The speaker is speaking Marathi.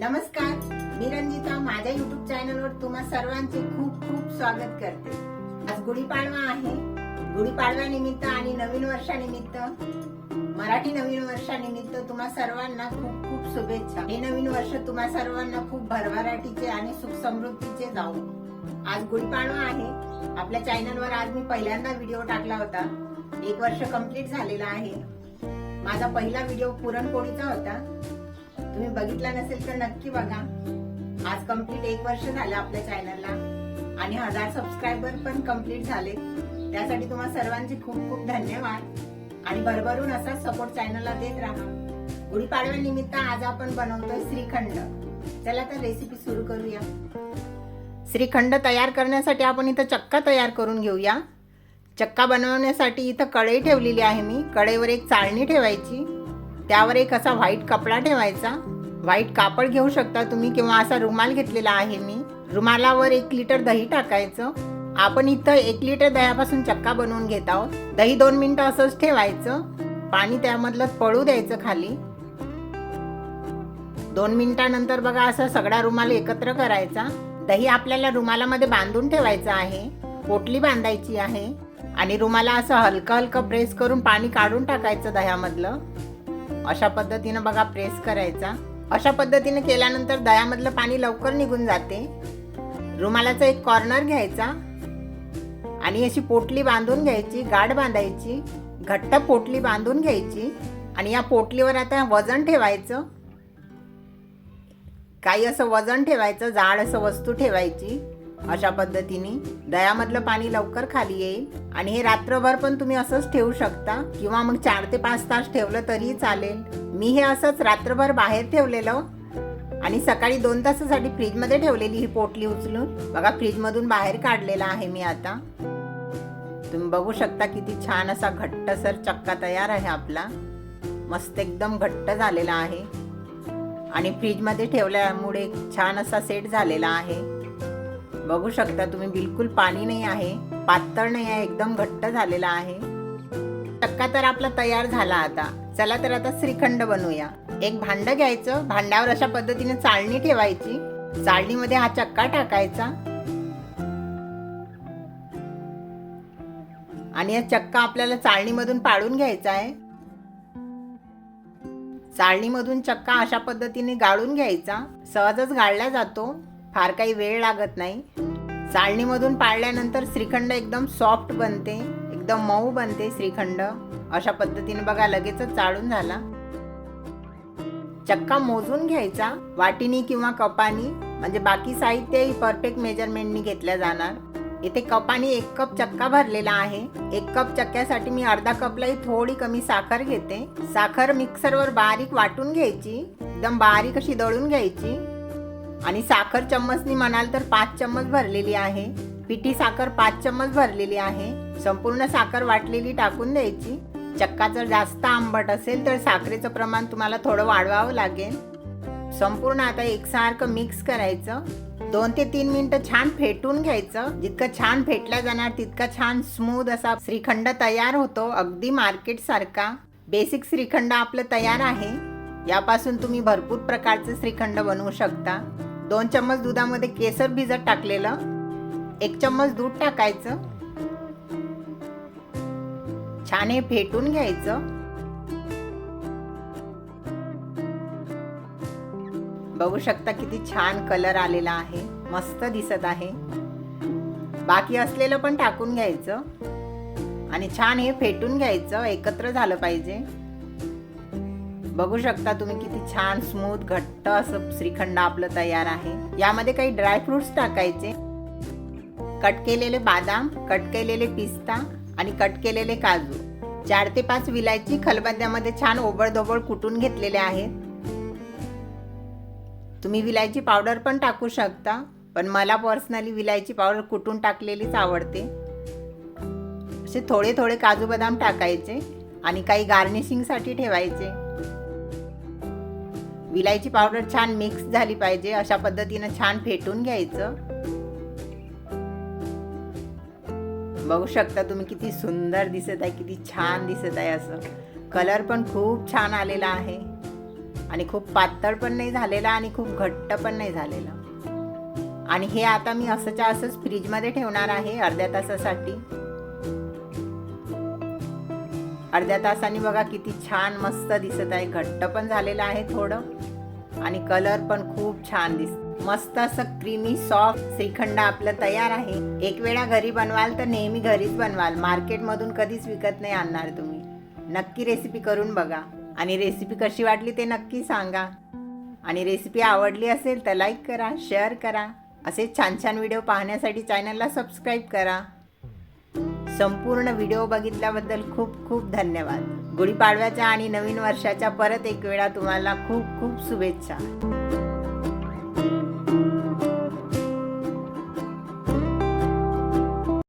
नमस्कार मी रंजिता. माझ्या युट्यूब चॅनलवर तुम्हा सर्वांचे खूप खूप स्वागत करते. आज गुढीपाडवा आहे. गुढीपाडव्यानिमित्त आणि नवीन वर्षानिमित्त मराठी नवीन वर्षानिमित्त तुम्हा सर्वांना खूप खूप शुभेच्छा. हे नवीन वर्ष तुम्हा सर्वांना खूप भरभराटीचे आणि सुख समृद्धीचे जाऊ आज गुढीपाडवा आहे. आपल्या चॅनलवर आज मी पहिल्यांदा व्हिडिओ टाकला होता. एक वर्ष कंप्लीट झालेला आहे. माझा पहिला व्हिडिओ पुरणपोळीचा होता. तुम्ही बघितला नसेल तर नक्की बघा. आज कंप्लीट एक वर्ष झालं आपल्या चॅनलला आणि हजार सबस्क्रायबर पण कंप्लीट झाले त्यासाठी तुम्हाला सर्वांचे खूप खूप धन्यवाद. आणि भरभरून असा सपोर्ट चॅनलला देत राहा. गुढीपाडव्यानिमित्त आज आपण बनवतोय श्रीखंड. चला तर रेसिपी सुरू करूया. श्रीखंड तयार करण्यासाठी आपण इथं चक्का तयार करून घेऊया. चक्का बनवण्यासाठी इथं कढई ठेवलेली आहे मी. कढईवर एक चाळणी ठेवायची. त्यावर एक असा व्हाईट कपडा ठेवायचा. व्हाईट कापड घेऊ शकता तुम्ही किंवा असा रुमाल घेतलेला आहे मी. रुमालावर एक लिटर दही टाकायचं. आपण इथं एक लिटर दह्यापासून चक्का बनवून घेत आहोत. दही दोन मिनटं असंच ठेवायचं. पाणी त्यामधलं पळू द्यायचं खाली. दोन मिनिटानंतर बघा असा सगळा रुमाल एकत्र करायचा. दही आपल्याला रुमालामध्ये बांधून ठेवायचं आहे. पोटली बांधायची आहे. आणि रुमाला असं हलकं हलकं प्रेस करून पाणी काढून टाकायचं दह्यामधलं. अशा पद्धतीनं बघा प्रेस करायचा. अशा पद्धतीने केल्यानंतर दह्यामधलं पाणी लवकर निघून जाते. रुमालाचा एक कॉर्नर घ्यायचा. आणि अशी पोटली बांधून घ्यायची गाठ बांधायची. घट्ट पोटली बांधून घ्यायची. आणि या पोटलीवर आता वजन ठेवायचं. काही असं वजन ठेवायचं जाड असं वस्तू ठेवायची. अशा पद्धतीने. दयामधलं पाणी लवकर खाली येईल. आणि हे रात्रभर पण तुम्ही असंच ठेवू शकता. किंवा मग चार ते पाच तास ठेवलं तरीही चालेल. मी हे असंच रात्रभर बाहेर ठेवलेलं. आणि सकाळी दोन तासासाठी फ्रीजमध्ये ठेवलेली ही पोटली उचलून. बघा फ्रीजमधून बाहेर काढलेला आहे मी आता. तुम्ही बघू शकता किती छान असा घट्टसर चक्का तयार आहे आपला. मस्त एकदम घट्ट झालेला आहे. आणि फ्रीजमध्ये ठेवल्यामुळे छान असा सेट झालेला आहे. बघू शकता तुम्ही बिलकुल पाणी नाही आहे पातळ नाही आहे एकदम घट्ट झालेला आहे. चक्का तर आपला तयार झाला आता. चला तर आता श्रीखंड बनवूया. एक भांड घ्यायचं भांड्यावर अशा पद्धतीने चाळणी ठेवायची. चाळणीमध्ये हा चक्का टाकायचा. आणि हा चक्का आपल्याला चाळणीमधून पाडून घ्यायचा आहे. चाळणीमधून चक्का अशा पद्धतीने गाळून घ्यायचा. सहजच गाळला जातो. फार काही वेळ लागत नाही. चाळणीमधून पाळल्यानंतर श्रीखंड एकदम सॉफ्ट बनते एकदम मऊ बनते श्रीखंड. अशा पद्धतीने बघा लगेचच चाळून झाला. चक्का मोजून घ्यायचा वाटीनी किंवा कपानी. म्हणजे बाकी साहित्य परफेक्ट मेजरमेंटनी घेतल्या जाणार. इथे कपानी एक कप चक्का भरलेला आहे. एक कप चक्क्यासाठी मी अर्धा कपलाही थोडी कमी साखर घेते. साखर मिक्सरवर बारीक वाटून घ्यायची. एकदम बारीक अशी दळून घ्यायची. आणि साखर चम्मचनी म्हणाल तर पाच चम्मच भरलेली आहे. पिठी साखर पाच चम्मच भरलेली आहे. संपूर्ण साखर वाटलेली टाकून द्यायची. चक्का जर जास्त आंबट असेल तर साखरेचं प्रमाण तुम्हाला थोडं वाढवावं लागेल. संपूर्ण आता एकसारखं मिक्स करायचं. दोन ते तीन मिनटं छान फेटून घ्यायचं. जितकं छान फेटल्या जाणार तितका छान स्मूद असा श्रीखंड तयार होतो. अगदी मार्केट सारखा. बेसिक श्रीखंड आपलं तयार आहे. यापासून तुम्ही भरपूर प्रकारचे श्रीखंड बनवू शकता. दोन चम्मच दुधामध्ये केसर भिजत टाकलेलं. एक चम्मच दूध टाकायचं. छान हे फेटून घ्यायचं. बघू शकता किती छान कलर आलेला आहे. मस्त दिसत आहे. बाकी असलेलं पण टाकून घ्यायचं. आणि छान हे फेटून घ्यायचं. एकत्र झालं पाहिजे. बघू शकता तुम्ही किती छान स्मूथ घट्ट असं श्रीखंड आपलं तयार आहे. यामध्ये काही ड्रायफ्रुट्स टाकायचे. कट केलेले बादाम कट केलेले पिस्ता आणि कट केलेले काजू. चार ते पाच विलायची खलबत्त्यामध्ये छान ओबडधोबड कुटून घेतलेले आहेत. तुम्ही विलायची पावडर पण टाकू शकता पण मला पर्सनली विलायची पावडर कुटून टाकलेलीच आवडते. असे थोडे थोडे काजू बदाम टाकायचे आणि काही गार्निशिंगसाठी ठेवायचे. विलायची पावडर छान मिक्स झाली पाहिजे अशा पद्धतीनं छान फेटून घ्यायचं. बघू शकता तुम्ही किती सुंदर दिसत आहे किती छान दिसत आहे असं. कलर पण खूप छान आलेला आहे. आणि खूप पातळ पण नाही झालेला आणि खूप घट्ट पण नाही झालेला. आणि हे आता मी असंच्या असंच फ्रीजमध्ये ठेवणार आहे अर्ध्या तासासाठी. अर्ध्या तासाने बघा किती छान मस्त दिसत आहे घट्ट पण झालेलं आहे थोडं. आणि कलर पण खूप छान दिसत. मस्त असं क्रीमी सॉफ्ट श्रीखंड आपलं तयार आहे. एक वेळा घरी बनवाल तर नेहमी घरीच बनवाल. मार्केटमधून कधीच विकत नाही आणणार तुम्ही. नक्की रेसिपी करून बघा. आणि रेसिपी कशी वाटली ते नक्की सांगा. आणि रेसिपी आवडली असेल तर लाईक करा शेअर करा. असे छान छान व्हिडिओ पाहण्यासाठी चॅनलला सबस्क्राईब करा. संपूर्ण व्हिडिओ बघितल्याबद्दल खूप खूप धन्यवाद. गुढीपाडव्याच्या आणि नवीन वर्षाच्या परत एक वेळा तुम्हाला खूप खूप शुभेच्छा.